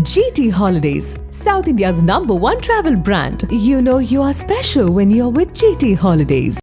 GT Holidays, South India's number one travel brand. You know you are special when you're with GT Holidays.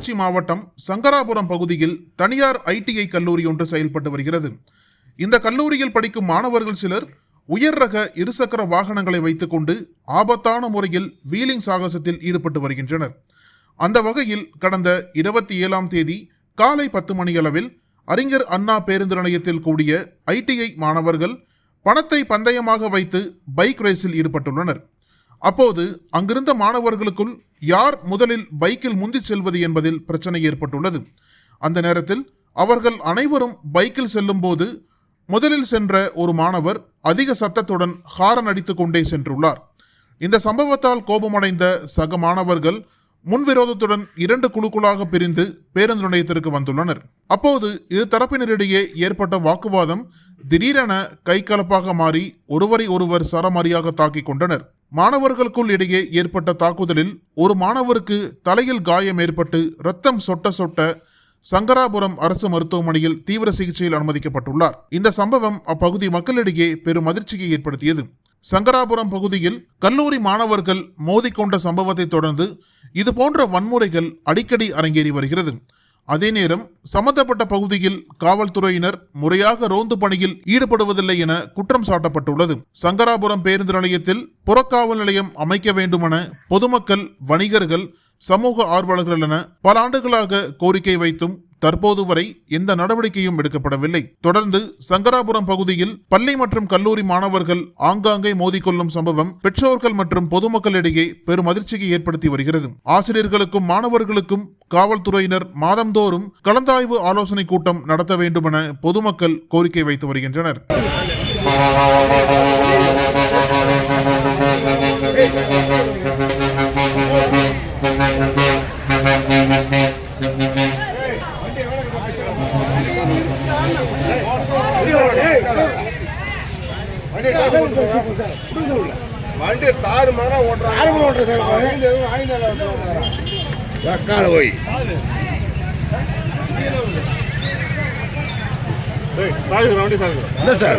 Kallakurichi மாவட்டம் சங்கராபுரம் பகுதியில் தனியார் ITI கல்லூரி ஒன்று செயல்பட்டு வருகிறது. இந்த கல்லூரியில் படிக்கும் மாணவர்கள் சிலர் உயர் ரக இருசக்கர வாகனங்களை வைத்துக்கொண்டு ஆபத்தான முறையில் வீலிங் சாகசத்தில் ஈடுபட்டு வருகின்றனர். அந்த வகையில் கடந்த இருபத்தி ஏழாம் தேதி காலை பத்து மணியளவில் அறிஞர் அண்ணா பேருந்து நிலையத்தில் கூடிய ஐடிஐ மாணவர்கள் பணத்தை பந்தயமாக வைத்து பைக் ரேஸில் ஈடுபட்டுள்ளனர். அப்போது அங்கிருந்த மாணவர்களுக்குள் யார் முதலில் பைக்கில் முந்தி செல்வது என்பதில் பிரச்சனை ஏற்பட்டுள்ளது. அந்த நேரத்தில் அவர்கள் அனைவரும் பைக்கில் செல்லும்போது முதலில் சென்ற ஒரு மாணவர் அதிக சத்தத்துடன் ஹாரன் அடித்து கொண்டே சென்றுள்ளார். இந்த சம்பவத்தால் கோபமடைந்த சக மாணவர்கள் முன்விரோதத்துடன் இரண்டு குழுக்களாக பிரிந்து பேருந்து நிலையத்திற்கு வந்துள்ளனர். அப்போது இரு தரப்பினரிடையே ஏற்பட்ட வாக்குவாதம் திடீரென கைகலப்பாக மாறி ஒருவரை ஒருவர் சரமாரியாக தாக்கிக் கொண்டனர். மாணவர்களுக்குள் இடையே ஏற்பட்ட தாக்குதலில் ஒரு மாணவருக்கு தலையில் காயம் ஏற்பட்டு ரத்தம் சொட்ட சொட்ட சங்கராபுரம் அரசு மருத்துவமனையில் தீவிர சிகிச்சையில் அனுமதிக்கப்பட்டுள்ளார். இந்த சம்பவம் அப்பகுதி மக்களிடையே பெரும் அதிர்ச்சியை ஏற்படுத்தியது. சங்கராபுரம் பகுதியில் கல்லூரி மாணவர்கள் மோதிக்கொண்ட சம்பவத்தை தொடர்ந்து இதுபோன்ற வன்முறைகள் அடிக்கடி அரங்கேறி வருகிறது. அதே நேரம் சம்பந்தப்பட்ட பகுதியில் காவல்துறையினர் முறையாக ரோந்து பணியில் ஈடுபடுவதில்லை என குற்றம் சாட்டப்பட்டுள்ளது. சங்கராபுரம் பேருந்து நிலையத்தில் புறக்காவல் நிலையம் அமைக்க வேண்டுமென பொதுமக்கள் வணிகர்கள் சமூக ஆர்வலர்கள் என பல ஆண்டுகளாக கோரிக்கை வைத்தும் தற்போது வரை எந்த நடவடிக்கையும் எடுக்கப்படவில்லை. தொடர்ந்து சங்கராபுரம் பகுதியில் பள்ளி மற்றும் கல்லூரி மாணவர்கள் ஆங்காங்கே மோதிக்கொள்ளும் சம்பவம் பெற்றோர்கள் மற்றும் பொதுமக்களிடையே பெரும் அதிர்ச்சியை ஏற்படுத்தி வருகிறது. ஆசிரியர்களுக்கும் மாணவர்களுக்கும் காவல்துறையினர் மாதந்தோறும் கலந்தாய்வு ஆலோசனை கூட்டம் நடத்த வேண்டுமென பொதுமக்கள் கோரிக்கை வைத்து வருகின்றனர். வண்டி தாறு மரம் ஓட்டுறாங்க போய் சார் ஓட்ட சார்